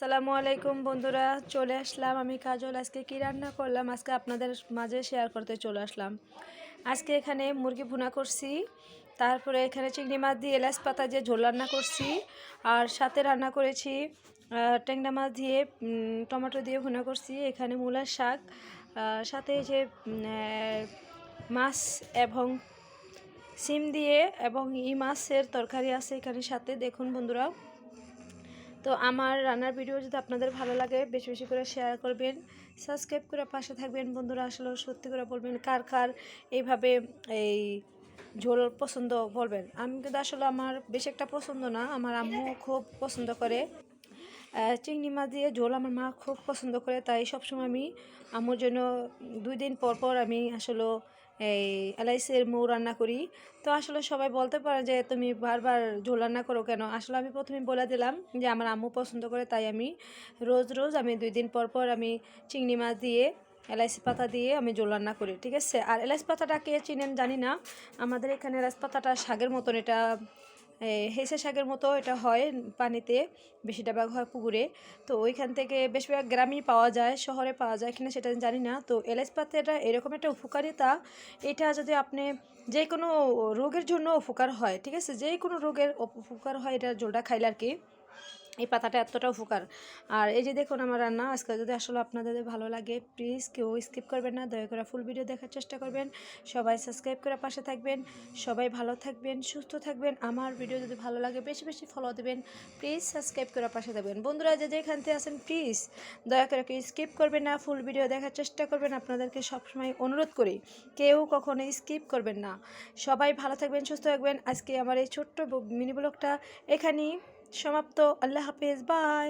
সালামু আলাইকুম বন্ধুরা, চলে আসলাম। আমি কাজল, আজকে কী রান্না করলাম? আজকে আপনাদের মাঝে শেয়ার করতে চলে আসলাম। আজকে এখানে মুরগি ভুনা করছি, তারপরে এখানে চিংড়ি মাছ দিয়ে এলাচ পাতা দিয়ে ঝোল রান্না করছি, আর সাথে রান্না করেছি ট্যাংরা মাছ দিয়ে টমেটো দিয়ে ভুনা করছি, এখানে মূলার শাক সাথে যে মাছ এবং সিম দিয়ে এবং ই মাছের তরকারি আছে এখানে সাথে। দেখুন বন্ধুরা তো আমার রান্নার ভিডিও যদি আপনাদের ভালো লাগে, বেশি বেশি করে শেয়ার করবেন সাবস্ক্রাইব করে পাশে থাকবেন। বন্ধুরা, আসলে সত্যি করে বলবেন, কার কার এইভাবে এই ঝোল পছন্দ বলবেন আমি কিন্তু আসলে আমার বেশি একটা পছন্দ না, আমার আম্মু খুব পছন্দ করে। চিংড়ি মাছ দিয়ে ঝোল আমার মা খুব পছন্দ করে, তাই সবসময় আমি আম্মুর জন্য দুই দিন পর পর আমি আসলে এই এলআইসির মৌ রান্না করি। তো আসলে সবাই বলতে পারে যে, তুমি বারবার ঝোল রান্না করো কেন? আসলে আমি প্রথমে বলে দিলাম যে, আমার আম্মু পছন্দ করে, তাই আমি রোজ রোজ আমি দুই দিন পর পর আমি চিংড়ি মাছ দিয়ে, এলাইচি পাতা দিয়ে আমি ঝোল রান্না করি। ঠিক আছে? আর এলাচ পাতাটা কে চিনেন জানি না। আমাদের এখানে এলাচ পাতাটা শাকের মতন, এটা হেসে শাকের মতো এটা হয় পানিতে বেশিটা ভাগ হয় পুকুরে। তো ওইখান থেকে বেশিরভাগ গ্রামেই পাওয়া যায়, শহরে পাওয়া যায় কিনা সেটা জানি না। তো এলাচ পাতাটা এরকম একটা উপকারিতা, এটা যদি আপনি যে কোনো রোগের জন্য উপকার হয়, ঠিক আছে? যে কোনো রোগের উপকার হয় এটা জলটা খাইলে আর কি। এই পাতাটা এতটা উপকার। আর এই যে দেখুন আমার রান্না, আজকে যদি আসলে আপনাদের ভালো লাগে প্লিজ কেউ স্কিপ করবেন না, দয়া করে ফুল ভিডিও দেখার চেষ্টা করবেন। সবাই সাবস্ক্রাইব করে পাশে থাকবেন। সবাই ভালো থাকবেন, সুস্থ থাকবেন। আমার ভিডিও যদি ভালো লাগে, বেশি বেশি ফলো দেবেন। প্লিজ সাবস্ক্রাইব করে পাশে থাকবেন। বন্ধুরা, যে যেখান থেকে আছেন প্লিজ দয়া করে কেউ স্কিপ করবেন না ফুল ভিডিও দেখার চেষ্টা করবেন। আপনাদেরকে সবসময় অনুরোধ করি, কেউ কখনো স্কিপ করবেন না। সবাই ভালো থাকবেন, সুস্থ থাকবেন। আজকে আমার এই ছোট্ট মিনি ব্লগটা এখানেই সমাপ্ত। আল্লাহ হাফেজ বাই।